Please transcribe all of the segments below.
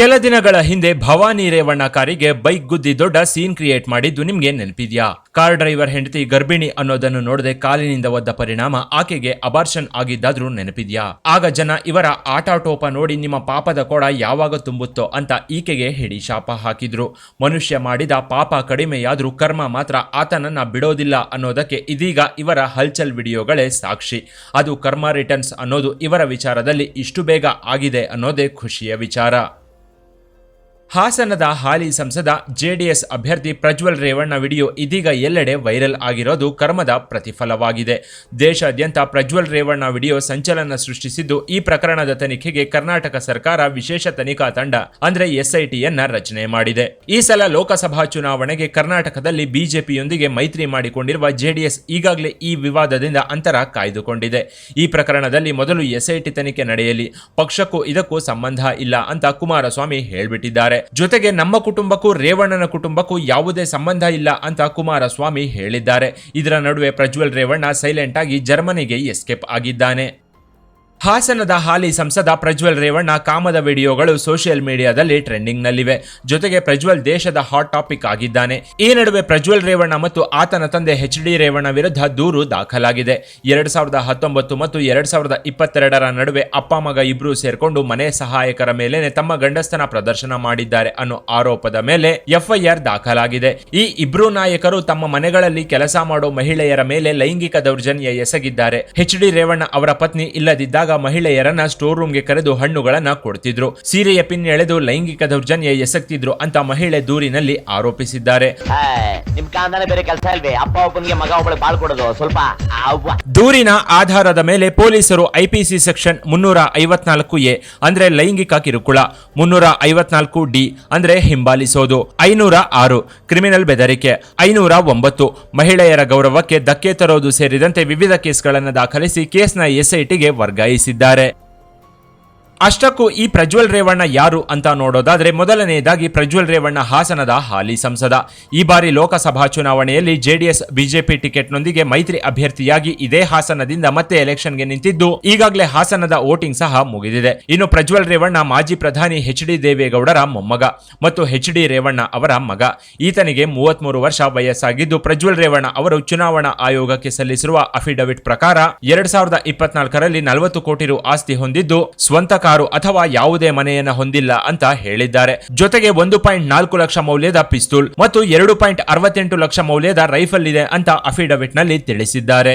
ಕೆಲ ದಿನಗಳ ಹಿಂದೆ ಭವಾನಿ ರೇವಣ್ಣ ಕಾರಿಗೆ ಬೈಕ್ ಗುದ್ದಿ ದೊಡ್ಡ ಸೀನ್ ಕ್ರಿಯೇಟ್ ಮಾಡಿದ್ದು ನಿಮ್ಗೆ ನೆನಪಿದ್ಯಾ? ಕಾರ್ ಡ್ರೈವರ್ ಹೆಂಡತಿ ಗರ್ಭಿಣಿ ಅನ್ನೋದನ್ನು ನೋಡದೆ ಕಾಲಿನಿಂದ ಒದ್ದ ಪರಿಣಾಮ ಆಕೆಗೆ ಅಬಾರ್ಷನ್ ಆಗಿದ್ದಾದ್ರೂ ನೆನಪಿದ್ಯಾ? ಆಗ ಜನ ಇವರ ಆಟಾಟೋಪ ನೋಡಿ ನಿಮ್ಮ ಪಾಪದ ಕೋಡ ಯಾವಾಗ ತುಂಬುತ್ತೋ ಅಂತ ಈಕೆಗೆ ಹಿಡಿ ಶಾಪ ಹಾಕಿದ್ರು. ಮನುಷ್ಯ ಮಾಡಿದ ಪಾಪ ಕಡಿಮೆಯಾದ್ರೂ ಕರ್ಮ ಮಾತ್ರ ಆತನನ್ನ ಬಿಡೋದಿಲ್ಲ ಅನ್ನೋದಕ್ಕೆ ಇದೀಗ ಇವರ ಹಲ್ಚಲ್ ವಿಡಿಯೋಗಳೇ ಸಾಕ್ಷಿ. ಅದು ಕರ್ಮ ರಿಟರ್ನ್ಸ್ ಅನ್ನೋದು ಇವರ ವಿಚಾರದಲ್ಲಿ ಇಷ್ಟು ಬೇಗ ಆಗಿದೆ ಅನ್ನೋದೇ ಖುಷಿಯ ವಿಚಾರ. ಹಾಸನದ ಹಾಲಿ ಸಂಸದ ಜೆಡಿಎಸ್ ಅಭ್ಯರ್ಥಿ ಪ್ರಜ್ವಲ್ ರೇವಣ್ಣ ವಿಡಿಯೋ ಇದೀಗ ಎಲ್ಲೆಡೆ ವೈರಲ್ ಆಗಿರೋದು ಕರ್ಮದ ಪ್ರತಿಫಲವಾಗಿದೆ. ದೇಶಾದ್ಯಂತ ಪ್ರಜ್ವಲ್ ರೇವಣ್ಣ ವಿಡಿಯೋ ಸಂಚಲನ ಸೃಷ್ಟಿಸಿದ್ದು, ಈ ಪ್ರಕರಣದ ತನಿಖೆಗೆ ಕರ್ನಾಟಕ ಸರ್ಕಾರ ವಿಶೇಷ ತನಿಖಾ ತಂಡ, ಅಂದ್ರೆ ಎಸ್ಐಟಿಯನ್ನ ರಚನೆ ಮಾಡಿದೆ. ಈ ಸಲ ಲೋಕಸಭಾ ಚುನಾವಣೆಗೆ ಕರ್ನಾಟಕದಲ್ಲಿ ಬಿಜೆಪಿಯೊಂದಿಗೆ ಮೈತ್ರಿ ಮಾಡಿಕೊಂಡಿರುವ ಜೆಡಿಎಸ್ ಈಗಾಗಲೇ ಈ ವಿವಾದದಿಂದ ಅಂತರ ಕಾಯ್ದುಕೊಂಡಿದೆ. ಈ ಪ್ರಕರಣದಲ್ಲಿ ಮೊದಲು ಎಸ್ಐಟಿ ತನಿಖೆ ನಡೆಯಲಿ, ಪಕ್ಷಕ್ಕೂ ಇದಕ್ಕೂ ಸಂಬಂಧ ಇಲ್ಲ ಅಂತ ಕುಮಾರಸ್ವಾಮಿ ಹೇಳ್ಬಿಟ್ಟಿದ್ದಾರೆ. ಜೊತೆಗೆ ನಮ್ಮ ಕುಟುಂಬಕ್ಕೂ, ರೇವಣ್ಣನ ಕುಟುಂಬಕ್ಕೂ ಯಾವುದೇ ಸಂಬಂಧ ಇಲ್ಲ ಅಂತ ಕುಮಾರಸ್ವಾಮಿ ಹೇಳಿದ್ದಾರೆ. ಇದರ ನಡುವೆ ಪ್ರಜ್ವಲ್ ರೇವಣ್ಣ ಸೈಲೆಂಟ್ ಆಗಿ ಜರ್ಮನಿಗೆ ಎಸ್ಕೇಪ್ ಆಗಿದ್ದಾನೆ. ಹಾಸನದ ಹಾಲಿ ಸಂಸದ ಪ್ರಜ್ವಲ್ ರೇವಣ್ಣ ಕಾಮದ ವಿಡಿಯೋಗಳು ಸೋಷಿಯಲ್ ಮೀಡಿಯಾದಲ್ಲಿ ಟ್ರೆಂಡಿಂಗ್ನಲ್ಲಿವೆ. ಜೊತೆಗೆ ಪ್ರಜ್ವಲ್ ದೇಶದ ಹಾಟ್ ಟಾಪಿಕ್ ಆಗಿದ್ದಾನೆ. ಈ ನಡುವೆ ಪ್ರಜ್ವಲ್ ರೇವಣ್ಣ ಮತ್ತು ಆತನ ತಂದೆ ಎಚ್ ಡಿ ರೇವಣ್ಣ ವಿರುದ್ಧ ದೂರು ದಾಖಲಾಗಿದೆ. ಎರಡ್ ಸಾವಿರದ ಹತ್ತೊಂಬತ್ತು ಮತ್ತು ಎರಡ್ ಸಾವಿರದ ಇಪ್ಪತ್ತೆರಡರ ನಡುವೆ ಅಪ್ಪ ಮಗ ಇಬ್ರು ಸೇರ್ಕೊಂಡು ಮನೆ ಸಹಾಯಕರ ಮೇಲೇನೆ ತಮ್ಮ ಗಂಡಸ್ತನ ಪ್ರದರ್ಶನ ಮಾಡಿದ್ದಾರೆ ಅನ್ನೋ ಆರೋಪದ ಮೇಲೆ ಎಫ್ಐಆರ್ ದಾಖಲಾಗಿದೆ. ಈ ಇಬ್ರು ನಾಯಕರು ತಮ್ಮ ಮನೆಗಳಲ್ಲಿ ಕೆಲಸ ಮಾಡೋ ಮಹಿಳೆಯರ ಮೇಲೆ ಲೈಂಗಿಕ ದೌರ್ಜನ್ಯ ಎಸಗಿದ್ದಾರೆ. ಎಚ್ ಡಿ ರೇವಣ್ಣ ಅವರ ಪತ್ನಿ ಇಲ್ಲದಿದ್ದಾಗ ಮಹಿಳೆಯರನ್ನ ಸ್ಟೋರ್ ರೂಮ್ಗೆ ಕರೆದು ಹಣ್ಣುಗಳನ್ನ ಕೊಡ್ತಿದ್ರು. ಸೀರೆಯ ಪಿನ್ ಎಳೆದು ಲೈಂಗಿಕ ದೌರ್ಜನ್ಯ ಎಸಗ್ತಿದ್ರು ಅಂತ ಮಹಿಳೆ ದೂರಿನಲ್ಲಿ ಆರೋಪಿಸಿದ್ದಾರೆ. ದೂರಿನ ಆಧಾರದ ಮೇಲೆ ಪೊಲೀಸರು ಐಪಿಸಿ ಸೆಕ್ಷನ್ ಮುನ್ನೂರ ಐವತ್ನಾಲ್ಕು ಎ, ಅಂದ್ರೆ ಲೈಂಗಿಕ ಕಿರುಕುಳ, ಮುನ್ನೂರ ಐವತ್ನಾಲ್ಕು ಡಿ, ಅಂದ್ರೆ ಹಿಂಬಾಲಿಸೋದು, ಐನೂರ ಆರು, ಕ್ರಿಮಿನಲ್ ಬೆದರಿಕೆ, ಐನೂರ ಒಂಬತ್ತು. ಮಹಿಳೆಯರ ಗೌರವಕ್ಕೆ ಧಕ್ಕೆ ತರೋದು ಸೇರಿದಂತೆ ವಿವಿಧ ಕೇಸ್ಗಳನ್ನು ದಾಖಲಿಸಿ ಕೇಸ್ನ ಎಸ್ಐಟಿಗೆ ವರ್ಗಾಯಿಸಿದ್ದಾರೆ ಅಷ್ಟಕ್ಕೂ ಈ ಪ್ರಜ್ವಲ್ ರೇವಣ್ಣ ಯಾರು ಅಂತ ನೋಡೋದಾದ್ರೆ ಮೊದಲನೆಯದಾಗಿ ಪ್ರಜ್ವಲ್ ರೇವಣ್ಣ ಹಾಸನದ ಹಾಲಿ ಸಂಸದ. ಈ ಬಾರಿ ಲೋಕಸಭಾ ಚುನಾವಣೆಯಲ್ಲಿ ಜೆಡಿಎಸ್, ಬಿಜೆಪಿ ಟಿಕೆಟ್ನೊಂದಿಗೆ ಮೈತ್ರಿ ಅಭ್ಯರ್ಥಿಯಾಗಿ ಇದೇ ಹಾಸನದಿಂದ ಮತ್ತೆ ಎಲೆಕ್ಷನ್ಗೆ ನಿಂತಿದ್ದು, ಈಗಾಗಲೇ ಹಾಸನದ ವೋಟಿಂಗ್ ಸಹ ಮುಗಿದಿದೆ. ಇನ್ನು ಪ್ರಜ್ವಲ್ ರೇವಣ್ಣ, ಮಾಜಿ ಪ್ರಧಾನಿ ಎಚ್ ಡಿ ದೇವೇಗೌಡರ ಮೊಮ್ಮಗ ಮತ್ತು ಎಚ್ ಡಿ ರೇವಣ್ಣ ಅವರ ಮಗ. ಈತನಿಗೆ ಮೂವತ್ಮೂರು ವರ್ಷ ವಯಸ್ಸಾಗಿದ್ದು, ಪ್ರಜ್ವಲ್ ರೇವಣ್ಣ ಅವರು ಚುನಾವಣಾ ಆಯೋಗಕ್ಕೆ ಸಲ್ಲಿಸಿರುವ ಅಫಿಡವಿಟ್ ಪ್ರಕಾರ ಎರಡ್ ಸಾವಿರದ ಇಪ್ಪತ್ನಾಲ್ಕರಲ್ಲಿ ನಲವತ್ತು ಕೋಟಿ ರು ಆಸ್ತಿ ಹೊಂದಿದ್ದು, ಸ್ವಂತ ಕಾರು ಅಥವಾ ಯಾವುದೇ ಮನೆಯನ್ನ ಹೊಂದಿಲ್ಲ ಅಂತ ಹೇಳಿದ್ದಾರೆ. ಜೊತೆಗೆ ಒಂದು ಪಾಯಿಂಟ್ ನಾಲ್ಕು ಲಕ್ಷ ಮೌಲ್ಯದ ಪಿಸ್ತೂಲ್ ಮತ್ತು ಎರಡು ಪಾಯಿಂಟ್ ಅರವತ್ತೆಂಟು ಲಕ್ಷ ಮೌಲ್ಯದ ರೈಫಲ್ ಇದೆ ಅಂತ ಅಫಿಡವಿಟ್ನಲ್ಲಿ ತಿಳಿಸಿದ್ದಾರೆ.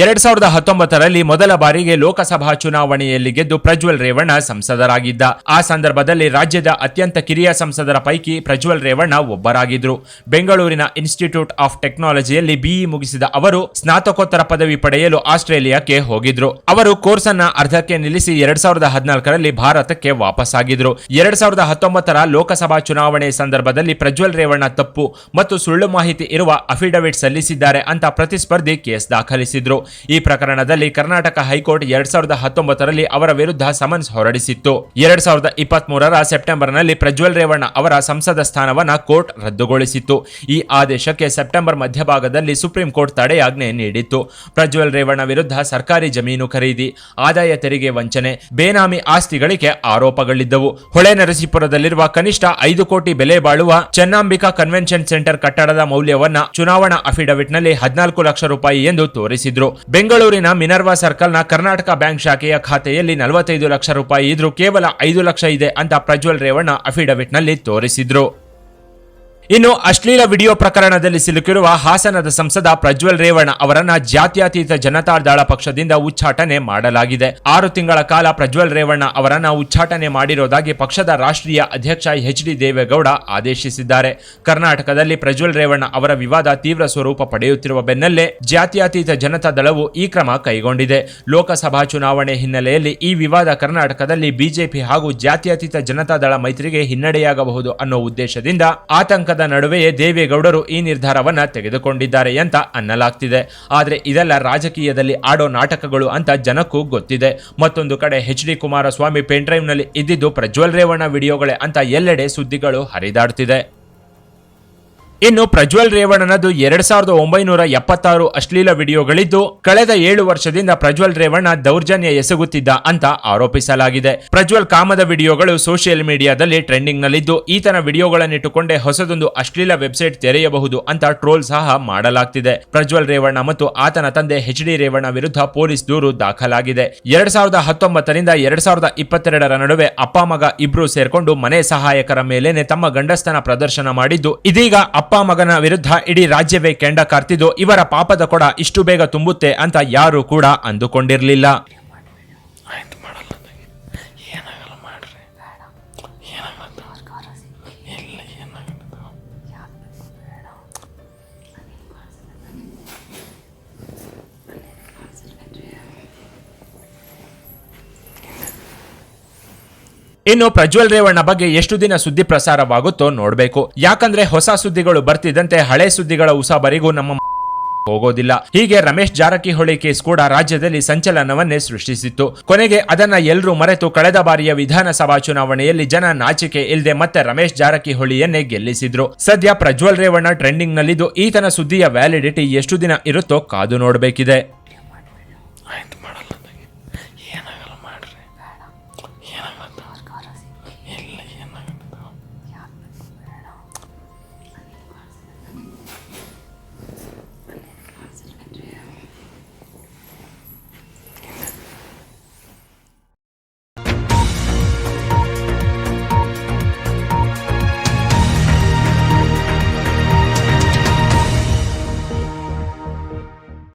ಎರಡ್ ಸಾವಿರದ ಹತ್ತೊಂಬತ್ತರಲ್ಲಿ ಮೊದಲ ಬಾರಿಗೆ ಲೋಕಸಭಾ ಚುನಾವಣೆಯಲ್ಲಿ ಗೆದ್ದು ಪ್ರಜ್ವಲ್ ರೇವಣ್ಣ ಸಂಸದರಾಗಿದ್ದ. ಆ ಸಂದರ್ಭದಲ್ಲಿ ರಾಜ್ಯದ ಅತ್ಯಂತ ಕಿರಿಯ ಸಂಸದರ ಪೈಕಿ ಪ್ರಜ್ವಲ್ ರೇವಣ್ಣ ಒಬ್ಬರಾಗಿದ್ರು. ಬೆಂಗಳೂರಿನ ಇನ್ಸ್ಟಿಟ್ಯೂಟ್ ಆಫ್ ಟೆಕ್ನಾಲಜಿಯಲ್ಲಿ ಬಿಇ ಮುಗಿಸಿದ ಅವರು ಸ್ನಾತಕೋತ್ತರ ಪದವಿ ಪಡೆಯಲು ಆಸ್ಟ್ರೇಲಿಯಾಕ್ಕೆ ಹೋಗಿದ್ರು. ಅವರು ಕೋರ್ಸ್ ಅನ್ನ ಅರ್ಧಕ್ಕೆ ನಿಲ್ಲಿಸಿ ಎರಡ್ ಸಾವಿರದ ಹದಿನಾಲ್ಕರಲ್ಲಿ ಭಾರತಕ್ಕೆ ವಾಪಸ್ಸಾಗಿದ್ರು. ಎರಡ್ ಸಾವಿರದ ಹತ್ತೊಂಬತ್ತರ ಲೋಕಸಭಾ ಚುನಾವಣೆ ಸಂದರ್ಭದಲ್ಲಿ ಪ್ರಜ್ವಲ್ ರೇವಣ್ಣ ತಪ್ಪು ಮತ್ತು ಸುಳ್ಳು ಮಾಹಿತಿ ಇರುವ ಅಫಿಡವಿಟ್ ಸಲ್ಲಿಸಿದ್ದಾರೆ ಅಂತ ಪ್ರತಿಸ್ಪರ್ಧಿ ಕೇಸ್ ದಾಖಲಿಸಿದ್ರು. ಈ ಪ್ರಕರಣದಲ್ಲಿ ಕರ್ನಾಟಕ ಹೈಕೋರ್ಟ್ ಎರಡ್ ಸಾವಿರದ ಹತ್ತೊಂಬತ್ತರಲ್ಲಿ ಅವರ ವಿರುದ್ಧ ಸಮನ್ಸ್ ಹೊರಡಿಸಿತ್ತು. ಎರಡ್ ಸಾವಿರದ ಇಪ್ಪತ್ತ್ ಮೂರರ ಸೆಪ್ಟೆಂಬರ್ನಲ್ಲಿ ಪ್ರಜ್ವಲ್ ರೇವಣ್ಣ ಅವರ ಸಂಸದ ಸ್ಥಾನವನ್ನ ಕೋರ್ಟ್ ರದ್ದುಗೊಳಿಸಿತ್ತು. ಈ ಆದೇಶಕ್ಕೆ ಸೆಪ್ಟೆಂಬರ್ ಮಧ್ಯಭಾಗದಲ್ಲಿ ಸುಪ್ರೀಂ ಕೋರ್ಟ್ ತಡೆಯಾಜ್ಞೆ ನೀಡಿತ್ತು. ಪ್ರಜ್ವಲ್ ರೇವಣ್ಣ ವಿರುದ್ಧ ಸರ್ಕಾರಿ ಜಮೀನು ಖರೀದಿ, ಆದಾಯ ತೆರಿಗೆ ವಂಚನೆ, ಬೇನಾಮಿ ಆಸ್ತಿಗಳಿಗೆ ಆರೋಪಗಳಿದ್ದವು. ಹೊಳೆ ನರಸೀಪುರದಲ್ಲಿರುವ ಕನಿಷ್ಠ ಐದು ಕೋಟಿ ಬೆಲೆ ಬಾಳುವ ಚೆನ್ನಾಂಬಿಕಾ ಕನ್ವೆನ್ಷನ್ ಸೆಂಟರ್ ಕಟ್ಟಡದ ಮೌಲ್ಯವನ್ನ ಚುನಾವಣಾ ಅಫಿಡವಿಟ್ನಲ್ಲಿ ಹದಿನಾಲ್ಕು ಲಕ್ಷ ರೂಪಾಯಿ ಎಂದು ತೋರಿಸಿದ್ರು. ಬೆಂಗಳೂರಿನ ಮಿನರ್ವಾ ಸರ್ಕಲ್ನ ಕರ್ನಾಟಕ ಬ್ಯಾಂಕ್ ಶಾಖೆಯ ಖಾತೆಯಲ್ಲಿ ನಲವತ್ತೈದು ಲಕ್ಷ ರೂಪಾಯಿ ಇದ್ರೂ ಕೇವಲ ಐದು ಲಕ್ಷ ಇದೆ ಅಂತ ಪ್ರಜ್ವಲ್ ರೇವಣ್ಣ ಅಫಿಡವಿಟ್ನಲ್ಲಿ ತೋರಿಸಿದ್ರು. ಇನ್ನು ಅಶ್ಲೀಲ ವಿಡಿಯೋ ಪ್ರಕರಣದಲ್ಲಿ ಸಿಲುಕಿರುವ ಹಾಸನದ ಸಂಸದ ಪ್ರಜ್ವಲ್ ರೇವಣ್ಣ ಅವರನ್ನ ಜಾತ್ಯತೀತ ಜನತಾದಳ ಪಕ್ಷದಿಂದ ಉಚ್ಚಾಟನೆ ಮಾಡಲಾಗಿದೆ. ಆರು ತಿಂಗಳ ಕಾಲ ಪ್ರಜ್ವಲ್ ರೇವಣ್ಣ ಅವರನ್ನ ಉಚ್ಚಾಟನೆ ಮಾಡಿರೋದಾಗಿ ಪಕ್ಷದ ರಾಷ್ಟ್ರೀಯ ಅಧ್ಯಕ್ಷ ಎಚ್ ಡಿ ದೇವೇಗೌಡ ಆದೇಶಿಸಿದ್ದಾರೆ. ಕರ್ನಾಟಕದಲ್ಲಿ ಪ್ರಜ್ವಲ್ ರೇವಣ್ಣ ಅವರ ವಿವಾದ ತೀವ್ರ ಸ್ವರೂಪ ಪಡೆಯುತ್ತಿರುವ ಬೆನ್ನಲ್ಲೇ ಜಾತ್ಯತೀತ ಜನತಾ ದಳವು ಈ ಕ್ರಮ ಕೈಗೊಂಡಿದೆ. ಲೋಕಸಭಾ ಚುನಾವಣೆ ಹಿನ್ನೆಲೆಯಲ್ಲಿ ಈ ವಿವಾದ ಕರ್ನಾಟಕದಲ್ಲಿ ಬಿಜೆಪಿ ಹಾಗೂ ಜಾತ್ಯತೀತ ಜನತಾದಳ ಮೈತ್ರಿಗೆ ಹಿನ್ನಡೆಯಾಗಬಹುದು ಅನ್ನೋ ಉದ್ದೇಶದಿಂದ ಆತಂಕದ ನಡುವೆಯೇ ದೇವೇಗೌಡರು ಈ ನಿರ್ಧಾರವನ್ನ ತೆಗೆದುಕೊಂಡಿದ್ದಾರೆ ಅಂತ ಅನ್ನಲಾಗ್ತಿದೆ. ಆದರೆ ಇದೆಲ್ಲ ರಾಜಕೀಯದಲ್ಲಿ ಆಡೋ ನಾಟಕಗಳು ಅಂತ ಜನಕ್ಕೂ ಗೊತ್ತಿದೆ. ಮತ್ತೊಂದು ಕಡೆ ಎಚ್ ಡಿ ಕುಮಾರಸ್ವಾಮಿ ಪೆನ್ಡ್ರೈವ್ನಲ್ಲಿ ಇದ್ದಿದ್ದು ಪ್ರಜ್ವಲ್ ರೇವಣ್ಣ ವಿಡಿಯೋಗಳೇ ಅಂತ ಎಲ್ಲೆಡೆ ಸುದ್ದಿಗಳು ಹರಿದಾಡ್ತಿದೆ. ಇನ್ನು ಪ್ರಜ್ವಲ್ ರೇವಣ್ಣನದು ಎರಡ್ ಸಾವಿರದ ಒಂಬೈನೂರ ಎಪ್ಪತ್ತಾರು ಅಶ್ಲೀಲ ವಿಡಿಯೋಗಳಿದ್ದು, ಕಳೆದ ಏಳು ವರ್ಷದಿಂದ ಪ್ರಜ್ವಲ್ ರೇವಣ್ಣ ದೌರ್ಜನ್ಯ ಎಸಗುತ್ತಿದ್ದ ಅಂತ ಆರೋಪಿಸಲಾಗಿದೆ. ಪ್ರಜ್ವಲ್ ಕಾಮದ ವಿಡಿಯೋಗಳು ಸೋಷಿಯಲ್ ಮೀಡಿಯಾದಲ್ಲಿ ಟ್ರೆಂಡಿಂಗ್ ನಲ್ಲಿದ್ದು ಈತನ ವಿಡಿಯೋಗಳನ್ನಿಟ್ಟುಕೊಂಡೇ ಹೊಸದೊಂದು ಅಶ್ಲೀಲ ವೆಬ್ಸೈಟ್ ತೆರೆಯಬಹುದು ಅಂತ ಟ್ರೋಲ್ ಸಹ ಮಾಡಲಾಗ್ತಿದೆ. ಪ್ರಜ್ವಲ್ ರೇವಣ್ಣ ಮತ್ತು ಆತನ ತಂದೆ ಎಚ್ ಡಿ ರೇವಣ್ಣ ವಿರುದ್ಧ ಪೊಲೀಸ್ ದೂರು ದಾಖಲಾಗಿದೆ. ಎರಡ್ ಸಾವಿರದ ಹತ್ತೊಂಬತ್ತರಿಂದ ಎರಡ್ ಸಾವಿರದ ಇಪ್ಪತ್ತೆರಡರ ನಡುವೆ ಅಪ್ಪ ಮಗ ಇಬ್ರು ಸೇರ್ಕೊಂಡು ಮನೆ ಸಹಾಯಕರ ಮೇಲೇನೆ ತಮ್ಮ ಗಂಡಸ್ತನ ಪ್ರದರ್ಶನ ಮಾಡಿದ್ದು, ಇದೀಗ ಅಪ್ಪ ಮಗನ ವಿರುದ್ಧ ಇಡೀ ರಾಜ್ಯವೇ ಕೆಂಡ ಕಾರ್ತಿದ್ದು, ಇವರ ಪಾಪದ ಕೊಡ ಇಷ್ಟು ಬೇಗ ತುಂಬುತ್ತೆ ಅಂತ ಯಾರು ಕೂಡ ಅಂದುಕೊಂಡಿರಲಿಲ್ಲ. ಇನ್ನು ಪ್ರಜ್ವಲ್ ರೇವಣ್ಣ ಬಗ್ಗೆ ಎಷ್ಟು ದಿನ ಸುದ್ದಿ ಪ್ರಸಾರವಾಗುತ್ತೋ ನೋಡ್ಬೇಕು. ಯಾಕಂದ್ರೆ ಹೊಸ ಸುದ್ದಿಗಳು ಬರ್ತಿದ್ದಂತೆ ಹಳೆ ಸುದ್ದಿಗಳ ಉಸಾಬರಿಗೂ ನಮ್ಮ ಹೋಗೋದಿಲ್ಲ. ಹೀಗೆ ರಮೇಶ್ ಜಾರಕಿಹೊಳಿ ಕೇಸ್ ಕೂಡ ರಾಜ್ಯದಲ್ಲಿ ಸಂಚಲನವನ್ನೇ ಸೃಷ್ಟಿಸಿತ್ತು. ಕೊನೆಗೆ ಅದನ್ನ ಎಲ್ಲರೂ ಮರೆತು ಕಳೆದ ಬಾರಿಯ ವಿಧಾನಸಭಾ ಚುನಾವಣೆಯಲ್ಲಿ ಜನ ನಾಚಿಕೆ ಇಲ್ಲದೆ ಮತ್ತೆ ರಮೇಶ್ ಜಾರಕಿಹೊಳಿಯನ್ನೇ ಗೆಲ್ಲಿಸಿದ್ರು. ಸದ್ಯ ಪ್ರಜ್ವಲ್ ರೇವಣ್ಣ ಟ್ರೆಂಡಿಂಗ್ ನಲ್ಲಿದ್ದು ಈತನ ಸುದ್ದಿಯ ವ್ಯಾಲಿಡಿಟಿ ಎಷ್ಟು ದಿನ ಇರುತ್ತೋ ಕಾದು ನೋಡಬೇಕಿದೆ.